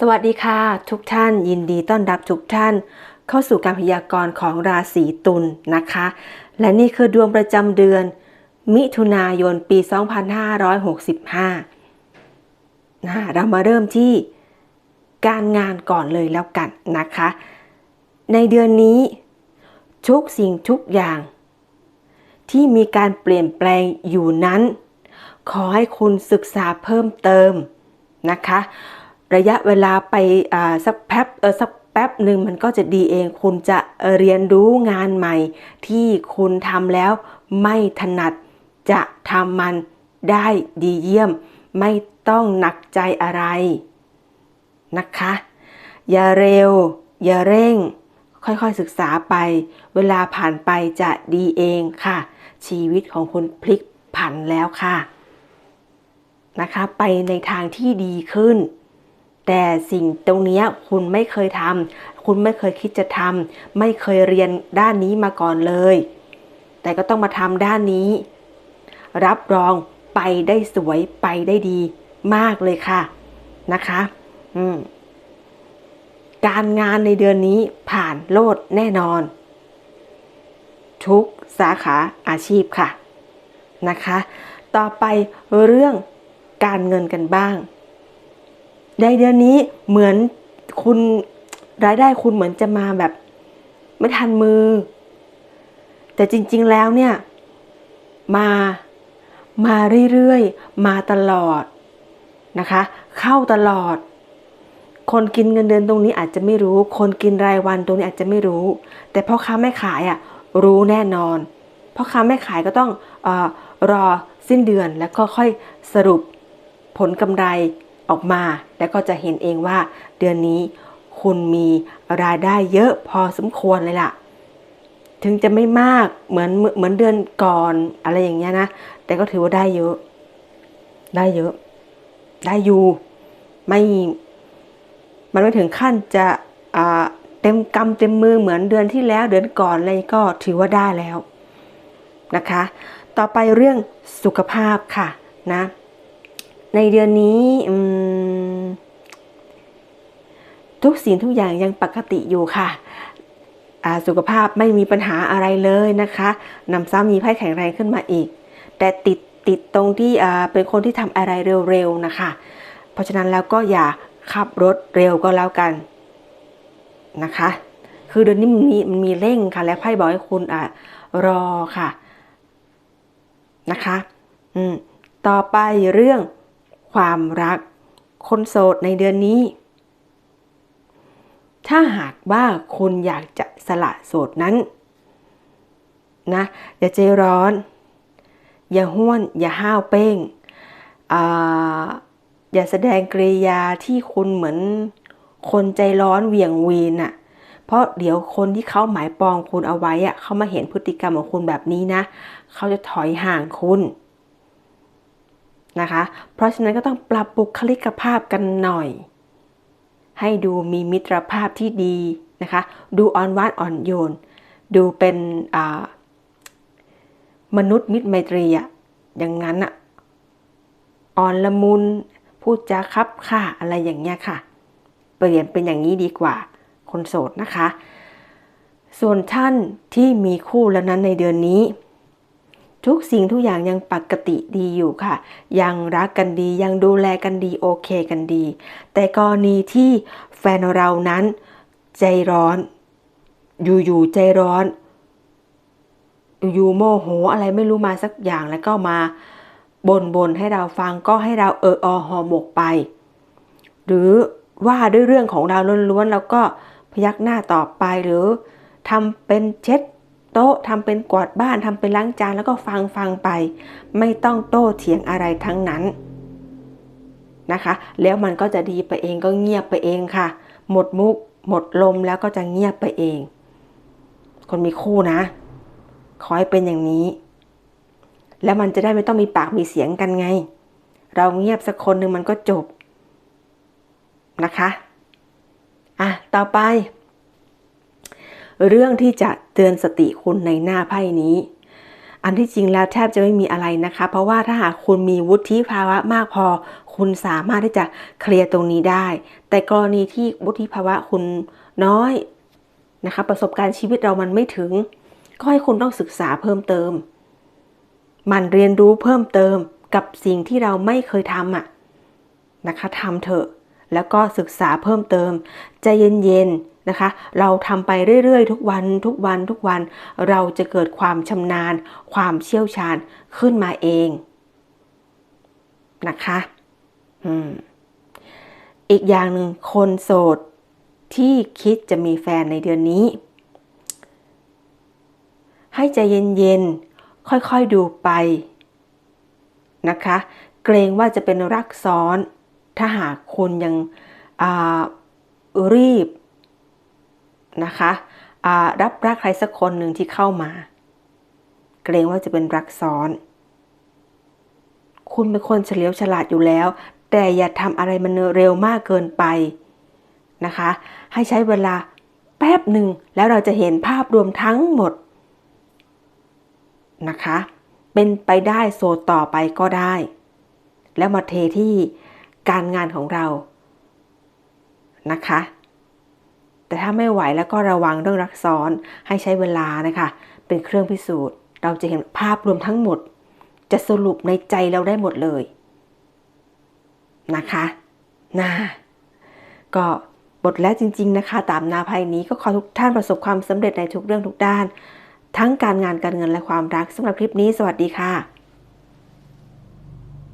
สวัสดีค่ะ ทุกท่านยินดีต้อนรับทุกท่าน เข้าสู่การพยากรณ์ของราศีตุลนนะคะ และนี่คือดวงประจำเดือน มิถุนายนปี 2565นะเรามาเริ่มที่การงานก่อนเลยแล้วกันนะคะ ในเดือนนี้ ทุกสิ่งทุกอย่าง ที่มีการเปลี่ยนแปลงอยู่นั้น ขอให้คุณศึกษาเพิ่มเติมนะคะ ระยะเวลาไปสักแป๊บสักแป๊บหนึ่งมันก็จะดีเอง คุณจะเรียนรู้งานใหม่ ที่คุณทำแล้วไม่ถนัดจะทำมันได้ดีเยี่ยม ไม่ต้องหนักใจอะไรนะคะ อย่าเร็ว อย่าเร่ง ค่อยๆศึกษาไป เวลาผ่านไปจะดีเองค่ะ ชีวิตของคุณพลิกผันแล้วค่ะนะคะ ไปในทางที่ดีขึ้น แต่สิ่งตรงนี้คุณไม่เคยทำคุณไม่เคยคิดจะทำไม่เคยเรียนด้านนี้มาก่อนเลย แต่ก็ต้องมาทำด้านนี้ รับรองไปได้สวยไปได้ดีมากเลยค่ะนะคะการงานในเดือนนี้ผ่านโลดแน่นอน ทุกสาขาอาชีพค่ะนะคะ ต่อไปเรื่องการเงินกันบ้าง ในเดือนนี้เหมือนคุณรายได้คุณเหมือนจะมาแบบ ไม่ทันมือ แต่จริง ๆแล้วเนี่ย มามาเรื่อยๆ มาตลอดนะคะ เข้าตลอด คนกินเงินเดือนตรงนี้อาจจะไม่รู้ คนกินรายวันตรงนี้อาจจะไม่รู้ แต่พ่อค้าแม่ขายอะรู้แน่นอนพ่อค้าแม่ขายก็ต้องอรอสิ้นเดือนแล้วก็ค่อยสรุปผลกำไร ออกมา แล้วก็จะเห็นเองว่าเดือนนี้คุณมีรายได้เยอะพอสมควรเลยล่ะ ถึงจะไม่มากเหมือนเหมือนเดือนก่อนอะไรอย่างเงี้ยนะ แต่ก็ถือว่าได้เยอะ ได้เยอะ ได้อยู่ ไม่ มันไม่ถึงขั้นจะเต็มกำเต็มมือเหมือนเดือนที่แล้วเดือนก่อนอะไรก็ถือว่าได้แล้วนะคะ ต่อไปเรื่องสุขภาพค่ะนะ ในเดือนนี้ทุกสิ่งทุกอย่างยังปกติอยู่ค่ะสุขภาพไม่มีปัญหาอะไรเลยนะคะนำซ้ำมีไพ่แข็งแรงขึ้นมาอีก แต่ติดติดตรงที่เป็นคนที่ทำอะไรเร็วๆนะคะ เพราะฉะนั้นแล้วก็อย่าขับรถเร็วก็แล้วกันนะคะ คือเดือนนี้มันมีมันมีเร่งค่ะ และไพ่บอกให้คุณอะรอค่ะนะคะ อืม ต่อไปเรื่อง ความรัก คนโสดในเดือนนี้ ถ้าหากว่าคุณอยากจะสละโสดนั้นนะอย่าใจร้อน อย่าห้วน อย่าห้าวเป้งออย่าแสดงกริยาที่คุณเหมือนคนใจร้อนเหวี่ยงวีนอะเพราะเดี๋ยวคนที่เขาหมายปองคุณเอาไว้อะเขามาเห็นพฤติกรรมของคุณแบบนี้นะ เขาจะถอยห่างคุณ นะคะ เพราะฉะนั้นก็ต้องปรับบุคลิกภาพกันหน่อย ให้ดูมีมิตรภาพที่ดีนะคะ ดูอ่อนหวานอ่อนโยน ดูเป็นมนุษย์มิตรไมตรีอะอย่างนั้นอะอ่อนละมุนพูดจาคับค่ะอะไรอย่างเงี้ยค่ะ เปลี่ยนเป็นอย่างนี้ดีกว่า คนโสดนะคะ ส่วนท่านที่มีคู่แล้วนั้นในเดือนนี้ ทุกสิ่งทุกอย่างยังปกติดีอยู่ค่ะ ยังรักกันดียังดูแลกันดีโอเคกันดี แต่กรณีที่แฟนเรานั้น ใจร้อน อยู่ๆใจร้อน อยู่โมโหอะไรไม่รู้มาสักอย่างแล้วก็มาบนบนให้เราฟังก็ให้เราเอออหอหมกไป หรือว่าด้วยเรื่องของเราล้วนๆแล้วก็พยักหน้าต่อไปหรือทำเป็นเช็ด โต๊ะทำเป็นกวาดบ้านทำเป็นล้างจานแล้วก็ฟังฟังไป ไม่ต้องโต้เถียงอะไรทั้งนั้นนะคะ แล้วมันก็จะดีไปเองก็เงียบไปเองค่ะ หมดมุก หมดลมแล้วก็จะเงียบไปเอง คนมีคู่นะ ขอให้เป็นอย่างนี้ แล้วมันจะได้ไม่ต้องมีปากมีเสียงกันไง เราเงียบสักคนหนึ่งมันก็จบนะคะ อะ ต่อไป เรื่องที่จะเตือนสติคุณในหน้าไพ่นี้ อันที่จริงแล้วแทบจะไม่มีอะไรนะคะ เพราะว่าถ้าหากคุณมีวุฒิภาวะมากพอ คุณสามารถที่จะเคลียร์ตรงนี้ได้ แต่กรณีที่วุฒิภาวะคุณน้อยนะคะ ประสบการณ์ชีวิตเรามันไม่ถึง ก็ให้คุณต้องศึกษาเพิ่มเติม มันเรียนรู้เพิ่มเติมกับสิ่งที่เราไม่เคยทำอะนะคะทำเถอะ แล้วก็ศึกษาเพิ่มเติมใจเย็นๆ นะคะ เราทำไปเรื่อยๆ ทุกวันทุกวันทุกวัน เราจะเกิดความชำนาญ ความเชี่ยวชาญขึ้นมาเองนะคะอีกอย่างหนึ่งคนโสดที่คิดจะมีแฟนในเดือนนี้ ให้ใจเย็นๆ ค่อยๆดูไปนะคะ เกรงว่าจะเป็นรักซ้อน ถ้าหากคุณยังรีบ นะคะรับรักใครสักคนหนึ่งที่เข้ามา เกรงว่าจะเป็นรักซ้อน คุณเป็นคนเฉลียวฉลาดอยู่แล้ว แต่อย่าทำอะไรมันเร็วมากเกินไปนะคะ ให้ใช้เวลาแป๊บหนึ่งแล้วเราจะเห็นภาพรวมทั้งหมดนะคะ เป็นไปได้โซต่อไปก็ได้ แล้วมาเทที่การงานของเรานะคะ แต่ถ้าไม่ไหวแล้วก็ระวังเรื่องรักซ้อนให้ใช้เวลานะคะ เป็นเครื่องพิสูจน์ เราจะเห็นภาพรวมทั้งหมด จะสรุปในใจเราได้หมดเลยนะคะนะก็บทแล้วจริง ๆ นะคะ ตามนาภัยนี้ก็ขอทุกท่านประสบความสำเร็จในทุกเรื่องทุกด้าน ทั้งการงานการเงินและความรักสำหรับคลิปนี้ สวัสดีค่ะ